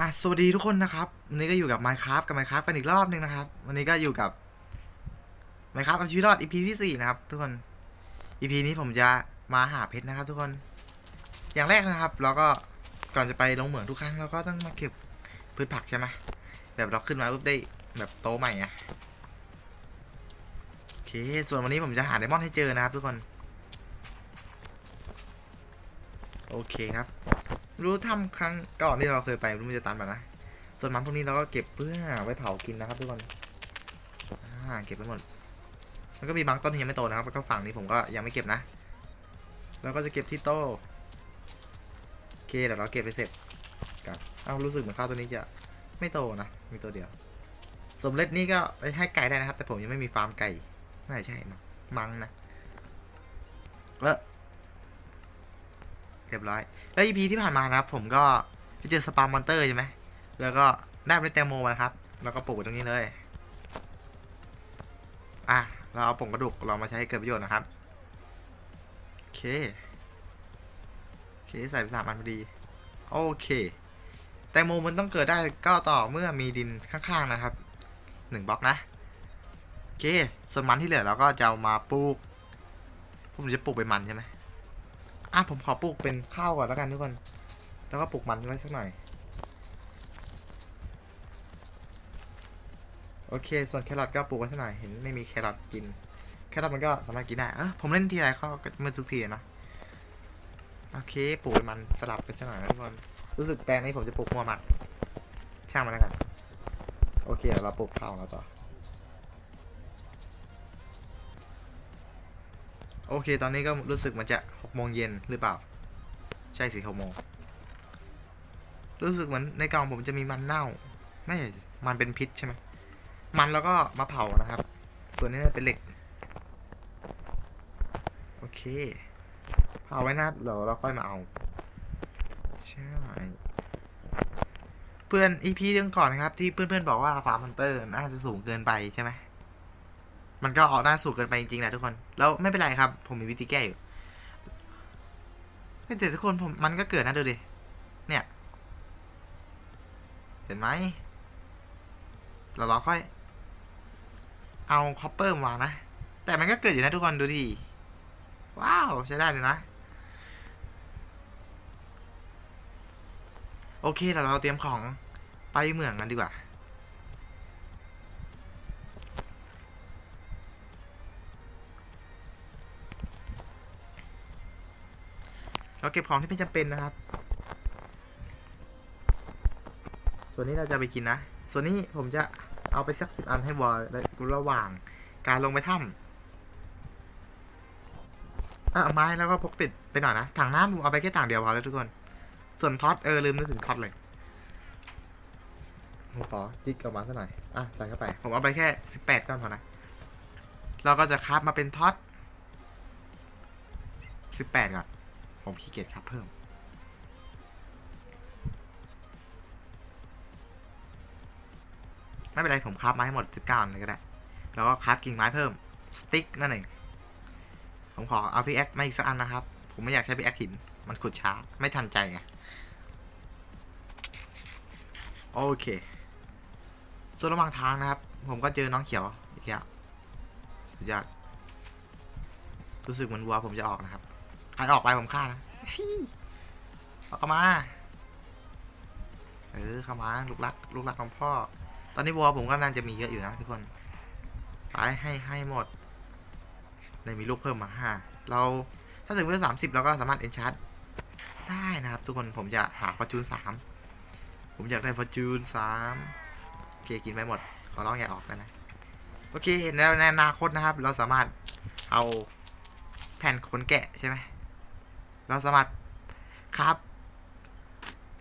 อะสวัสดีทุกคนนะครับ วันนี้ก็อยู่กับ Minecraft กับ Minecraft กันอีกรอบหนึงนะครับ วันนี้ก็อยู่กับ Minecraft เอาชีวิตรอด EP ที่4นะครับ ทุกคน EP นี้ผมจะมาหาเพชรนะครับ ทุกคน อย่างแรกนะครับเราก็ก่อนจะไปลงเหมืองทุกครั้งเราก็ต้องมาเก็บพืชผักใช่ไหมแบบเราขึ้นมาปุ๊บได้แบบโตใหม่อะโอเค ส่วนวันนี้ผมจะหาไดมอนด์ให้เจอนะครับ ทุกคน โอเคครับ รู้ทำครั้งก่อนที่เราเคยไปรู้มันจะตันแบบนะ ส่วนมันพวกนี้เราก็เก็บเพื่อไว้เผากินนะครับทุกคนอ่าเก็บไปหมด มันก็มีบางต้นที่ยังไม่โตนะครับ แล้วก็ฝั่งนี้ผมก็ยังไม่เก็บนะ แล้วก็จะเก็บที่โตโอเคเดี๋ยวเราเก็บไปเสร็จกันเอารู้สึกเหมือนข้าวตัวนี้จะไม่โตนะ มีตัวเดียว สมเล็ดนี่ก็ไปให้ไก่ได้นะครับ แต่ผมยังไม่มีฟาร์มไก่ น่าใช่มังมั้งนะ เออ เรียบร้อย แล้ว EP ที่ผ่านมานะครับ ผมก็ไปเจอสปามมอนเตอร์ใช่ไหม แล้วก็ได้ไปแตงโมมาครับ แล้วก็ปลูกตรงนี้เลย อะ เราเอาผงกระดูกเรามาใช้ให้เกิดประโยชน์นะครับ โอเค โอเค ใส่ไปสามอันพอดี โอเค แตงโมมันต้องเกิดได้ก็ต่อเมื่อมีดินข้างๆนะครับหนึ่งบล็อกนะ โอเค ส่วนมันที่เหลือเราก็จะเอามาปลูกผมจะปลูกเป็นมันใช่ไหม อะผมขอปลูกเป็นข้าวก่อนแล้วกันทุกคน แล้วก็ปลูกมันไว้สักหน่อย โอเค ส่วนแครอทก็ปลูกไว้สักหน่อย เห็นไม่มีแครอทกิน แครอทมันก็สามารถกินได้ เออผมเล่นทีไรเขาก็ไมันทุกทีนะโอเคปลูกมันสลับไปสักหน่อยนะทุกคน รู้สึกแปลงนี้ผมจะปลูกมัวหมัก ช่างมันแล้วกัน โอเคเดี๋ยวเราปลูกข้าวของเราต่อ โอเค ตอนนี้ก็รู้สึกมันจะหกโมงเย็นหรือเปล่า ใช่สิหกโมง รู้สึกเหมือนในกล่องผมจะมีมันเน่า ไม่ มันเป็นพิษใช่ไหม มันแล้วก็มาเผานะครับ ส่วนนี้เป็นเหล็ก โอเค เผาไว้นะครับเดี๋ยวเราค่อยมาเอา ใช่ เพื่อน EP เรื่องก่อนนะครับ ที่เพื่อนๆบอกว่าฟาร์มฮันเตอร์น่าจะสูงเกินไปใช่ไหม มันก็ออกหน้าสูงเกินไปจริงๆแหละทุกคน แล้วไม่เป็นไรครับ ผมมีวิธีแก้อยู่แต่ทุกคนผมมันก็เกิดนะดูดิ เนี่ย เห็นไหมเราเราค่อย เอาคอปเปอร์มาวางนะ แต่มันก็เกิดอยู่นะทุกคนดูดิ ว้าว ใช้ได้เลยนะ โอเคเดี๋ยวเราเตรียมของไปเหมืองกันดีกว่า เราเก็บของที่ไม่จำเป็นนะครับ ส่วนนี้เราจะไปกินนะ ส่วนนี้ผมจะเอาไปสักสิบอันให้วอลระหว่างการลงไปถ้ำอะไม้แล้วก็พกติดไปหน่อยนะถังน้ำผมเอาไปแค่ถังเดียวพอแล้วทุกคน ส่วนท็อตเออลืมนึกถึงท็อตเลยผมขอจิกออกมาสักหน่อย อะใส่เข้าไป ผมเอาไปแค่สิบแปดก้อนพอนะ เราก็จะคราฟมาเป็นท็อตสิบแปดก่อน ผมขี้เกียจครับเพิ่ม ไม่เป็นไรผมคราฟไม้ให้หมด 19อันเลยก็ได้ แล้วก็คราฟกิ่งไม้เพิ่ม สติ๊กนั่นเอง ผมขอเอาพีแอคมาอีกสักอันนะครับ ผมไม่อยากใช้พีแอคหิน มันขุดช้า ไม่ทันใจไง โอเค ส่วนระหว่างทางนะครับ ผมก็เจอน้องเขียวอีกแล้วสุดยอดรู้สึกเหมือนวัวผมจะออกนะครับ ใครออกไปผมฆ่านะเอาเข้ามา เออเข้ามาลูกรักลูกรักของพ่อ ตอนนี้วัวผมก็น่าจะมีเยอะอยู่นะทุกคนไปให้ให้หมดเลยมีลูกเพิ่มมาห้าเราถ้าถึงเวลสามสิบเราก็สามารถเอนชาร์ได้นะครับทุกคนผมจะหาฟอร์จูนสามผมอยากได้ฟอร์จูนสามโอเคกินไปหมดขอร้องอย่าออกได้ไหมโอเคแล้วในอนาคตนะครับ เราสามารถเอาแผ่นขนแกะใช่ไหม เราสามารถครับ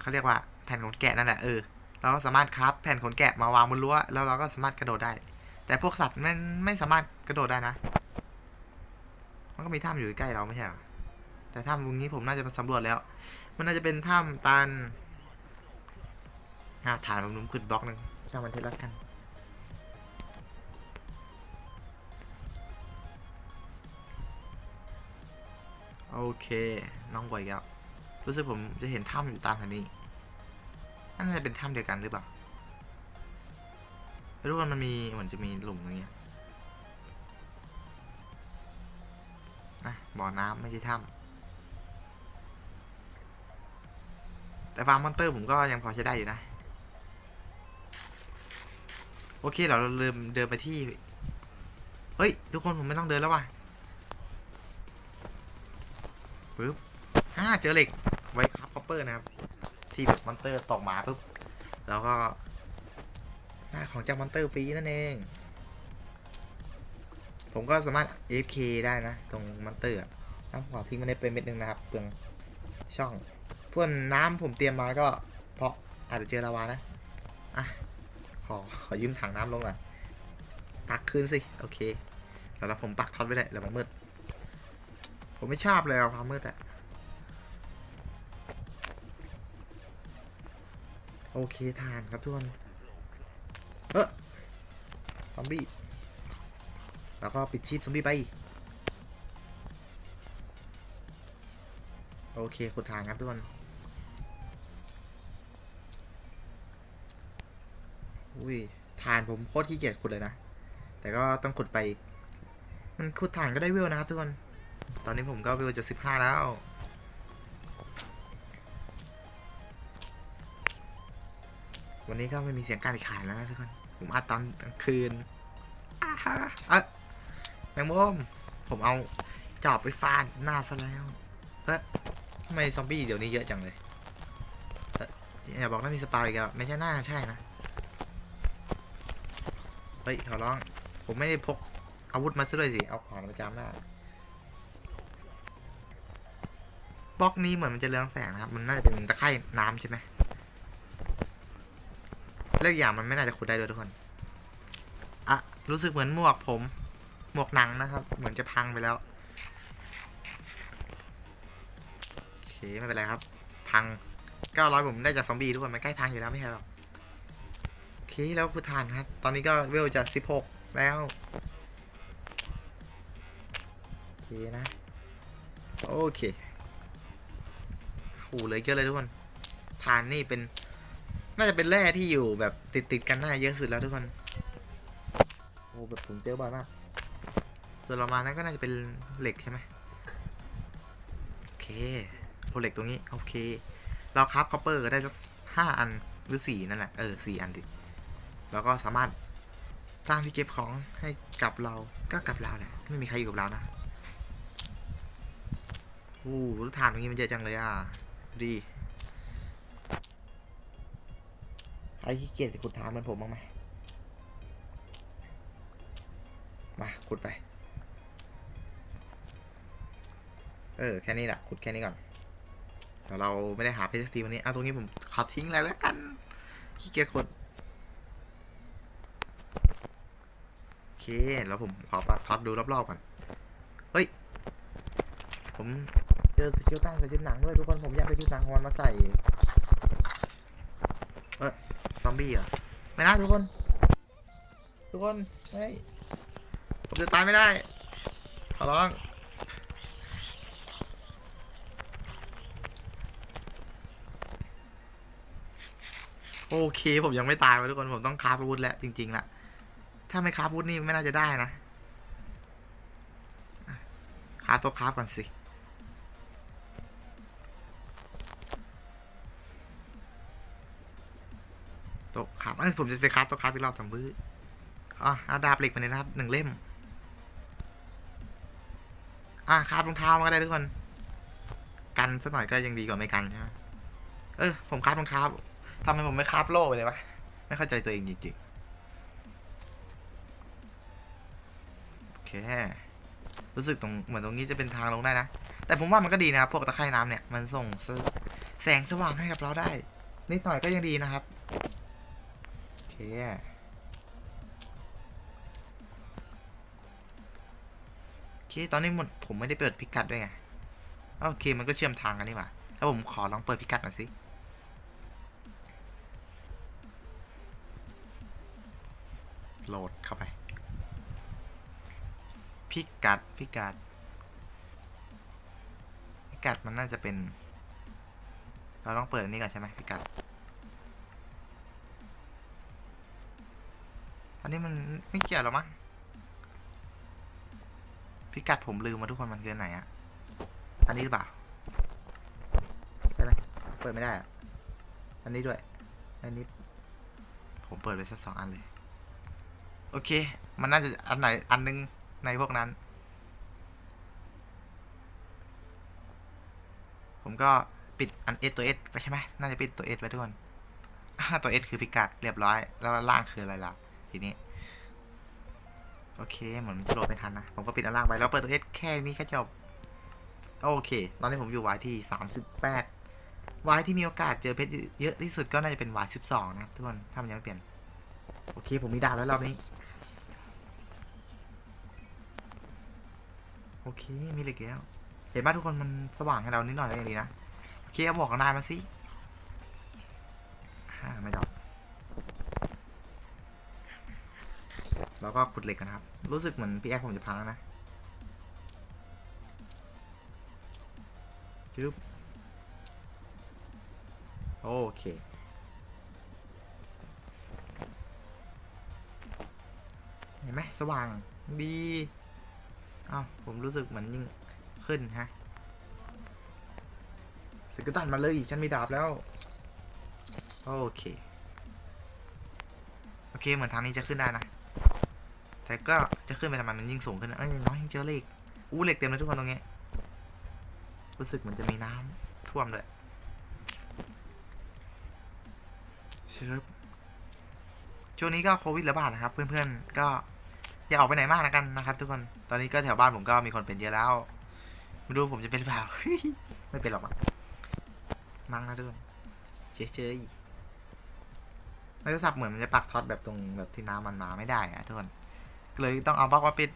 เขาเรียกว่าแผ่นขนแกะนั่นแหละเออเราก็สามารถครับแผ่นขนแกะมาวางบนรั้วแล้วเราก็สามารถกระโดดได้ แต่พวกสัตว์มันไม่สามารถกระโดดได้นะ มันก็มีถ้ำอยู่ใกล้เราไม่ใช่หรอแต่ถ้ำตรงนี้ผมน่าจะมาสำรวจแล้ว มันน่าจะเป็นถ้ำตันอ่าฐานผมนุ่มขึ้นบล็อกหนึ่งช่างมันเทแล้วกัน โอเคน้องบ่อยแล้วรู้สึกผมจะเห็นถ้ำอยู่ตามแถวนี้นั่นจะเป็นถ้ำเดียวกันหรือเปล่าไม่รู้ว่ามันมีเหมือนจะมีหลุมอย่างเงี้ยนะบ่อน้ำไม่ใช่ถ้ำแต่ฟาร์มมอนเตอร์ผมก็ยังพอใช้ได้อยู่นะ โอเคเราเริ่มเดินไปที่ เฮ้ย ทุกคนผมไม่ต้องเดินแล้วว่ะ ปึ๊บอ่าเจอเหล็กไว้ครับคอปเปอร์นะครับ ที่แบบมอนเตอร์ตกมาปุ๊บแล้วก็ได้ของจากมอนเตอร์ฟรีนั่นเอง ผมก็สามารถ AFK ได้นะ ตรงมอนเตอร์น้ำขอทิ้งมันได้เป็นเม็ดนึงนะครับเปลืองช่องพวกน้ำผมเตรียมมาก็เพราะอาจจะเจอลาวานะอะขอขอยืมถังน้ำลงหน่อยตักคืนสิ โอเค แล้วผมปักท็อตไว้เลยแล้วมันมืด ผมไม่ชอบเลยความมืดอะโอเคทานครับทุกคน เออซอมบี้ แล้วก็ปิดชีพซอมบี้ไป โอเคขุดทางครับทุกคนอุ้ยทานผมโคตรขี้เกียจขุดเลยนะ แต่ก็ต้องขุดไป มันขุดฐานก็ได้เวลนะครับทุกคน ตอนนี้ผมก็เวจะสิบห้าแล้ว วันนี้ก็ไม่มีเสียงการขายแล้วนะทุกคน ผมอัดตอนกลางคืนอ่าฮะอะแมงมุมผมเอาจอบไปฟาดหน้าซะแล้วเฮ้ยทำไมซอมบี้เดี๋ยวนี้เยอะจังเลยเอ้ยอย่าบอกว่ามีสปาอีกแล้วไม่ใช่หน้าใช่นะเฮ้ยขอร้อง ผมไม่ได้พกอาวุธมาซะด้วยสิ เอาของประจำหน้า บล็อกนี้เหมือนมันจะเรืองแสงนะครับ มันน่าจะเป็นตะไคร่น้ำใช่ไหมเลือกอย่างมันไม่น่าจะขุดได้ด้วยทุกคนอะรู้สึกเหมือนหมวกผม หมวกหนังนะครับ เหมือนจะพังไปแล้วโอเคไม่เป็นไรครับ พังเก้าร้อยผมได้จากซอมบี้ทุกคนมันใกล้พังอยู่แล้วไม่ใช่หรอกโอเคแล้วคุณทานครับ ตอนนี้ก็เวลจะสิบหกแล้วโอเคนะ โอเค โหเหลยเยอะเลยทุกคนทานนี่เป็น น่าจะเป็นแร่ที่อยู่แบบติดติดๆกันน่าเยอะสุดแล้วทุกคนโอ้แบบผมเจอบ่อยมากส่วนเรามานั้นก็น่าจะเป็นเหล็กใช่ไหมโอเคโอเหล็กตรงนี้ โอเค เราคราฟคอปเปอร์ก็ได้สักห้าอันหรือสี่นั่นแหละ เออสี่อันดิแล้วก็สามารถสร้างที่เก็บของให้กับเราก็กับเราแหละไม่มีใครอยู่กับเรานะโอ้โหฐานตรงนี้มันเยอะจังเลยอะ ดีไอ้ขี้เกียจจะขุดฐานเหมือนผมบ้างไหมมาขุดไป เออ แค่นี้แหละขุดแค่นี้ก่อนเดี๋ยวเราไม่ได้หาเพชรซีวันนี้เอาตรงนี้ผมขอทิ้งเลยแล้วกันขี้เกียจขุดโอเค แล้วผมขอปัดพับดูรอบๆก่อน เฮ้ย ผม เจอสกิลตั้งใส่ชุดหนังด้วยทุกคนผมอยากได้ชุดหนังขอนมาใส่เอ้ยซอมบี้เหรอไม่นะทุกคน ทุกคนเฮ้ยผมจะตายไม่ได้ขอร้องโอเค ผมยังไม่ตายวะทุกคนผมต้องคาฟอาวุธแล้วจริงๆละถ้าไม่คาฟอาวุธนี่ไม่น่าจะได้นะคาฟตัวคาฟก่อนสิ อ้ยผมจะไปคราฟตัวคราฟอีกรอบสามบื้ออะเอาดาบเหล็กมาเลยนะครับหนึ่งเล่ม อะคราฟรองเท้ามาก็ได้ทุกคน กันสักหน่อยก็ยังดีกว่าไม่กันใช่ไหมเออผมคราฟรองเท้าทำไมผมไม่คราฟโล่ไปเลยวะ ไม่เข้าใจตัวเองจริงๆ โอเค รู้สึกตรงเหมือนตรงนี้จะเป็นทางลงได้นะ แต่ผมว่ามันก็ดีนะครับ พวกตะไคร่น้ำเนี่ย มันส่งแสงสว่างให้กับเราได้ นิดหน่อยก็ยังดีนะครับ เคโอเค ตอนนี้หมดผมไม่ได้เปิดพิกัดด้วยไง โอเค มันก็เชื่อมทางกันนี่หว่าแล้วผมขอลองเปิดพิกัดหน่อยสิโหลดเข้าไป พิกัด พิกัด พิกัดมันน่าจะเป็น เราต้องเปิดอันนี้ก่อนใช่ไหมพิกัด อันนี้มันไม่เกี่ยวหรอมั้งพิกัดผมลืมมาทุกคนมันเกินไหนอะอันนี้หรือเปล่าได้ไหมเปิดไม่ได้อะอันนี้ด้วย อันนี้ ผมเปิดไปสักสองอันเลย โอเค มันน่าจะอันไหนอันนึงในพวกนั้น ผมก็ปิดอันเอตัวเอไปใช่ไหมน่าจะปิดตัวเอไปทุกคนตัวเอคือพิกัดเรียบร้อย แล้วล่างคืออะไรล่ะ ทีนี้ โอเค เหมือนจะโหลดไม่ทันนะ ผมก็ปิดอันล่างไปแล้วเปิดตัวเอแค่นี้แค่จบ โอเค ตอนนี้ผมอยู่วายที่สามสิบแปดวายที่มีโอกาสเจอเพชรเยอะที่สุดก็น่าจะเป็นวายสิบสองนะครับทุกคน ถ้ามันยังไม่เปลี่ยน โอเค ผมมีดาวแล้วรอบนี้ โอเค มีเหล็กแล้ว เห็นป่ะทุกคนมันสว่างให้เรานิดหน่อยก็ยังดีนะ โอเคเอาบอกกันได้มาสิอ่าไม่ดอก แล้วก็ขุดเหล็กกันครับ รู้สึกเหมือนพี่แอ๊กผมจะพังแล้วนะจึ๊บโอเค เห็นไหมสว่างดีอ้าวผมรู้สึกเหมือนยิ่งขึ้นฮะสกิลตันมาเลย ฉันมีดาบแล้ว โอเค โอเค เหมือนทางนี้จะขึ้นได้นะ แต่ก็จะขึ้นไปทำไมมันยิ่งสูงขึ้นนะเอ้ยน้อยยังเจอเหล็กอู้เหล็กเต็มเลยทุกคนตรงนี้รู้สึกเหมือนจะมีน้ำท่วมเลยเชิบช่วงนี้ก็โควิดระบาดนะครับ เพื่อนๆก็อย่าออกไปไหนมากนะกันนะครับ ทุกคนตอนนี้ก็แถวบ้านผมก็มีคนเป็นเยอะแล้วไม่รู้ผมจะเป็นหรือเปล่าไม่เป็นหรอกมั้งมั้งนะทุกคนเฉยๆในโทรศัพท์เหมือนมันจะปักท็อตแบบตรงแบบที่น้ำมันมาไม่ได้อะทุกคนก็ เลยต้องเอาบล็อกมาปิด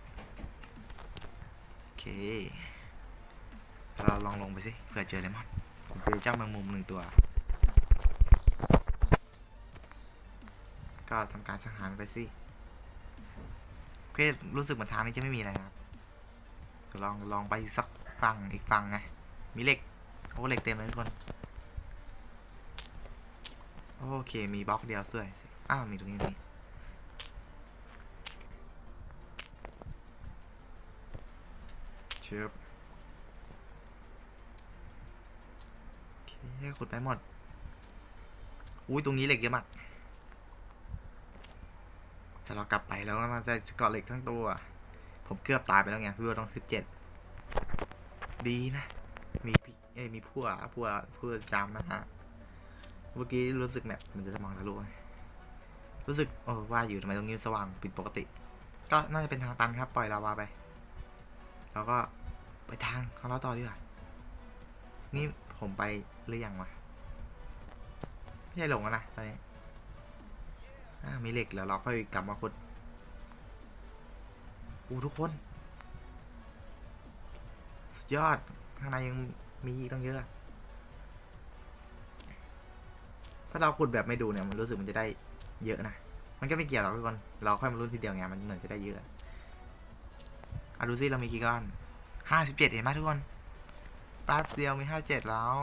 โอเค เราลองลงไปสิเผื่อเจอเลมอนผมเจอเจ้าแมงมุมหนึ่งตัว ก็ทำการสังหารไปสิโอเครู้สึกเหมือนทางนี้จะไม่มีอะไรนะครับลองลองไปสักฝั่งอีกฝั่งไงมีเหล็กโอ้เหล็กเต็มเลยทุกคนโอเคมีบล็อกเดียวด้วยอ้าวมีตรงนี้นี่ ชิบโอเคขุดไปหมด อุ้ยตรงนี้เหล็กเยอะมากถ้าเรากลับไปแล้วมันจะเกาะเหล็กทั้งตัว ผมเกือบตายไปแล้วไงพี่ว่าต้องสิบเจ็ดดีนะ มีพี่เอ้ยมีพั่วพั่วพั่วจำนะฮะ เมื่อกี้รู้สึกแบบมันจะสมองทะลุรู้สึกโอ้ว่าอยู่ทำไมตรงนี้สว่างผิดปกติ ก็น่าจะเป็นทางตันครับ ปล่อยลาวาไป แล้วก็ ไปทางของเราต่อดีกว่า นี่ผมไปหรือยังวะ ไม่ใช่หลงแล้วนะตอนนี้อ่ามีเหล็กแล้วเราค่อยกลับมาขุดอู้ทุกคน สุดยอด ข้างในยังมีอีกตั้งเยอะ ถ้าเราขุดแบบไม่ดูเนี่ยมันรู้สึกมันจะได้เยอะนะ มันก็ไม่เกี่ยวหรอกทุกคน เราค่อยมาลุ้นทีเดียวไงมันเหมือนจะได้เยอะอะดูซิเรามีกี่ก้อน ห้าสิบเจ็ดเห็นไหมทุกคนแป๊บเดียวมีห้าเจ็ดแล้ว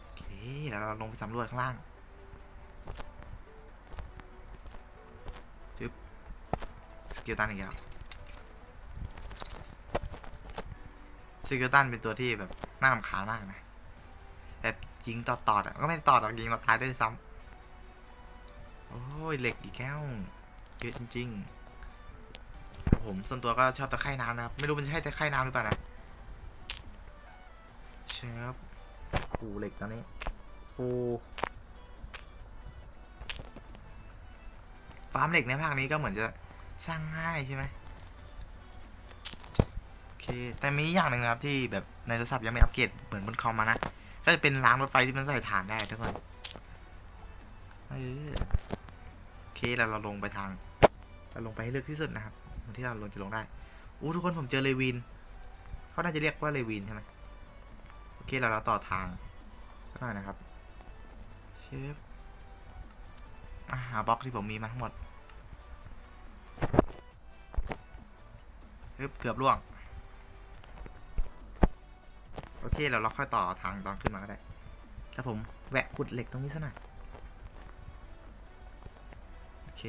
โอเคเดี๋ยวเราลงไปสำรวจข้างล่างจึ๊บสกิลตันอีกแล้วสกิลตันเป็นตัวที่แบบน่ารำคาญมากนะแบบยิงต่อตอดอะก็ไม่ต่อดหรอกยิงเราตายได้ซ้ำโอ้ยเหล็กอีกแก้วเยอะจริงๆ ผมส่วนตัวก็ชอบตะไคร่น้ำนะครับ ไม่รู้มันจะใช่ตะไคร่น้ำหรือเปล่านะเชฟปูเหล็กตอนนี้ปูฟาร์มเหล็กในภาคนี้ก็เหมือนจะสร้างง่ายใช่ไหมโอเค แต่มีอย่างหนึ่งนะครับที่แบบในโทรศัพท์ยังไม่อัปเกรดเหมือนบนคอมมานะ ก็จะเป็นรางรถไฟที่มันใส่ฐานได้ทุกคนโอเคแล้วเราลงไปทางเราลงไปให้ลึกที่สุดนะครับ ที่เราลงจะลงได้อู้ทุกคนผมเจอเลวินเขาน่าจะเรียกว่าเลวินใช่ไหมโอเคแล้วเราต่อทางสักหน่อยนะครับเชฟหาบล็อกที่ผมมีมาทั้งหมดเกือบล่วง โอเคเดี๋ยวเราค่อยต่อทางตอนขึ้นมาก็ได้แล้วผมแวะขุดเหล็กตรงนี้ซะหน่อยโอเค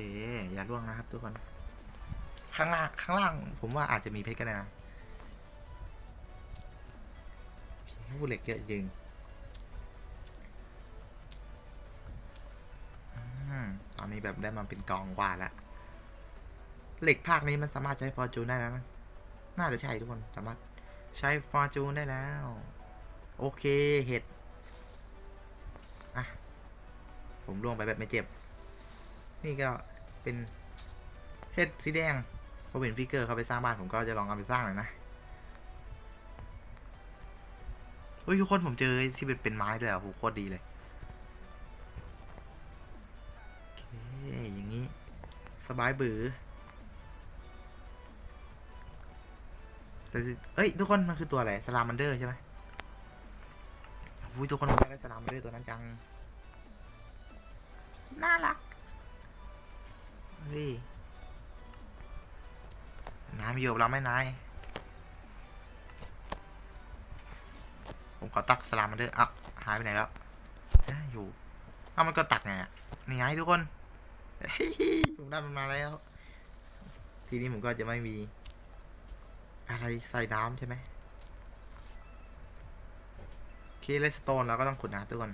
อย่าล่วงนะครับทุกคน ข้างล่าง ข้างล่าง ผมว่าอาจจะมีเพชรก็ได้นะผู้เหล็กเยอะจริงอตอนนี้แบบได้มาเป็นกองกว่าแล้วเหล็กภาคนี้มันสามารถใช้ฟอร์จูนได้แล้วนะ น่าจะใช่ทุกคน สามารถใช้ฟอร์จูนได้แล้ว โอเค เห็ด อะ ผมล่วงไปแบบไม่เจ็บ นี่ก็เป็นเห็ดสีแดง ผมเห็นฟิกเกอร์เขาไปสร้างบ้านผมก็จะลองเอาไปสร้างหน่อยนะเฮ้ยทุกคนผมเจอที่เป็นเป็นไม้ด้วยอะโหโคตรดีเลยโอเคอย่างนี้ สบายบือแต่เอ้ยทุกคนมันคือตัวอะไรสลามันเดอร์ใช่ไหมอุ้ยทุกคนผมอยากได้สลามันเดอร์ตัวนั้นจัง น่ารักเฮ้ย นายมาอยู่กับเราไหมนาย ผมขอตักสลามมันเดอร์อะหายไปไหนแล้วอยู่อ้ามันก็ตักไงนี่ไงทุกคนเฮ้ยผมได้มันมาแล้ว ทีนี้ผมก็จะไม่มี อะไรใส่น้ำใช่ไหมโอเคเลสโตนเราก็ต้องขุดนะทุกคน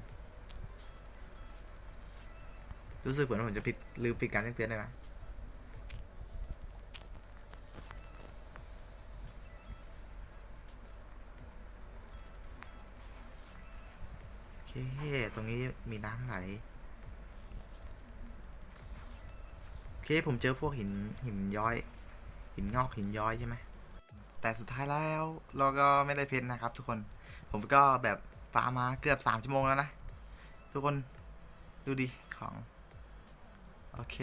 รู้สึกเหมือนผมจะผิดลืมปิดการแจ้งเตือนได้นะ เคตรงนี้มีน้ำไหล โอเค ผมเจอพวกหินหินย้อย หินงอกหินย้อยใช่ไหม แต่สุดท้ายแล้วเราก็ไม่ได้เพชรนะครับ ทุกคน ผมก็แบบฟาร์มมาเกือบสามชั่วโมงแล้วนะ ทุกคนดูดิของ โอเค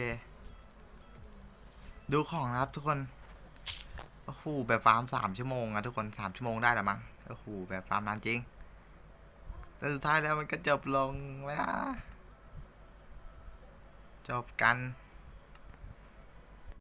ดูของนะครับทุกคนโอ้โหแบบฟาร์มสามชั่วโมงอะทุกคนสามชั่วโมงได้หรือมั้งโอ้โหแบบฟาร์มนานจริง แต่สุดท้ายแล้วมันก็จบลงแล้วนะจบกัน